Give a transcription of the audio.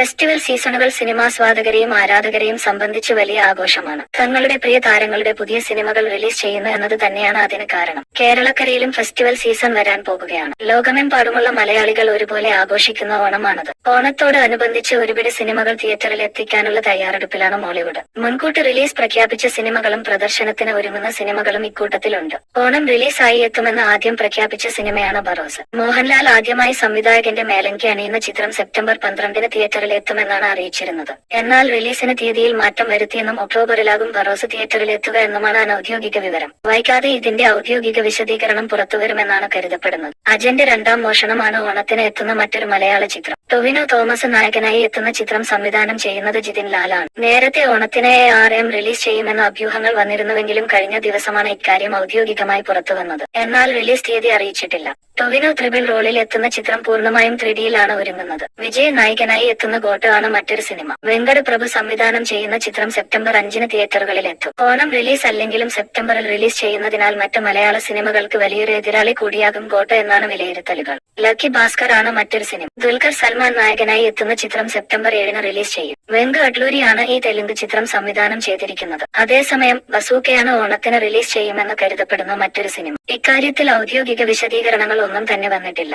Festival സീസണുകൾ സിനിമാസ്വാദകരെയും ആരാധകരെയും സംബന്ധിച്ച് വലിയ ആഘോഷമാണ്. തങ്ങളുടെ പ്രിയ താരങ്ങളുടെ പുതിയ സിനിമകൾ റിലീസ് ചെയ്യുന്നു എന്നത് തന്നെയാണ് അതിന് കാരണം. കേരളക്കരയിലും ഫെസ്റ്റിവൽ സീസൺ വരാൻ പോകുകയാണ്. ലോകമെമ്പാടുമുള്ള മലയാളികൾ ഒരുപോലെ ആഘോഷിക്കുന്ന ഓണമാണത്. ഓണത്തോട് അനുബന്ധിച്ച് ഒരുപിടി സിനിമകൾ തിയേറ്ററിൽ എത്തിക്കാനുള്ള തയ്യാറെടുപ്പിലാണ് മോളിവുഡ്. മുൻകൂട്ടി റിലീസ് പ്രഖ്യാപിച്ച സിനിമകളും പ്രദർശനത്തിന് ഒരുങ്ങുന്ന സിനിമകളും ഇക്കൂട്ടത്തിലുണ്ട്. ഓണം റിലീസായി എത്തുമെന്ന് ആദ്യം പ്രഖ്യാപിച്ച സിനിമയാണ് ബറോസ്. മോഹൻലാൽ ആദ്യമായി സംവിധായകന്റെ മേലങ്കി അണിയുന്ന ചിത്രം സെപ്റ്റംബർ പന്ത്രണ്ടിന് തിയേറ്ററിൽ എത്തുമെന്നാണ് അറിയിച്ചിരുന്നത്. എന്നാൽ റിലീസിന് തീയതിയിൽ മാറ്റം വരുത്തിയെന്നും ഒക്ടോബറിലാകും ബറോസ് തിയേറ്ററിൽ എത്തുക എന്നുമാണ് അനൌദ്യോഗിക വിവരം. വൈകാതെ ഇതിന്റെ ഔദ്യോഗിക വിശദീകരണം പുറത്തുവരുമെന്നാണ് കരുതപ്പെടുന്നത്. അജന്റെ രണ്ടാം മോഷണമാണ് ഓണത്തിന് എത്തുന്ന മറ്റൊരു മലയാള ചിത്രം. ടൊവിനോ തോമസ് നായകനായി എത്തുന്ന ചിത്രം സംവിധാനം ചെയ്യുന്നത് ജിതിൻ ലാലാണ്. നേരത്തെ ഓണത്തിന് ആർ എം റിലീസ് ചെയ്യുമെന്ന അഭ്യൂഹങ്ങൾ വന്നിരുന്നുവെങ്കിലും കഴിഞ്ഞ ദിവസമാണ് ഇക്കാര്യം ഔദ്യോഗികമായി പുറത്തു വന്നത്. എന്നാൽ റിലീസ് തീയതി അറിയിച്ചിട്ടില്ല. ടൊവിനോ ത്രിബിൾ റോളിൽ എത്തുന്ന ചിത്രം പൂർണമായും ത്രിഡിയിലാണ് ഒരുങ്ങുന്നത്. വിജയ് നായകനായി എത്തുന്ന ഗോട്ട് ആണ് മറ്റൊരു സിനിമ. വെങ്കട് പ്രഭു സംവിധാനം ചെയ്യുന്ന ചിത്രം സെപ്റ്റംബർ അഞ്ചിന് തിയേറ്ററുകളിൽ എത്തും. ഓണം റിലീസ് അല്ലെങ്കിലും സെപ്റ്റംബറിൽ റിലീസ് ചെയ്യുന്നതിനാൽ മറ്റ് മലയാള സിനിമകൾക്ക് വലിയൊരു എതിരാളി കൂടിയാകും ഗോട്ട് എന്നാണ് വിലയിരുത്തലുകൾ. ലക്കി ഭാസ്കർ ആണ് മറ്റൊരു സിനിമ. ദുൽഖർ സൽമാൻ നായകനായി എത്തുന്ന ചിത്രം സെപ്റ്റംബർ ഏഴിന് റിലീസ് ചെയ്യും. വെങ്ക് അഡ്ലൂരിയാണ് ഈ തെലുങ്ക് ചിത്രം സംവിധാനം ചെയ്തിരിക്കുന്നത്. അതേസമയം ബസൂക്കയാണ് ഓണത്തിന് റിലീസ് ചെയ്യുമെന്ന് കരുതപ്പെടുന്ന മറ്റൊരു സിനിമ. ഇക്കാര്യത്തിൽ ഔദ്യോഗിക വിശദീകരണങ്ങൾ ഒന്നും തന്നെ വന്നിട്ടില്ല.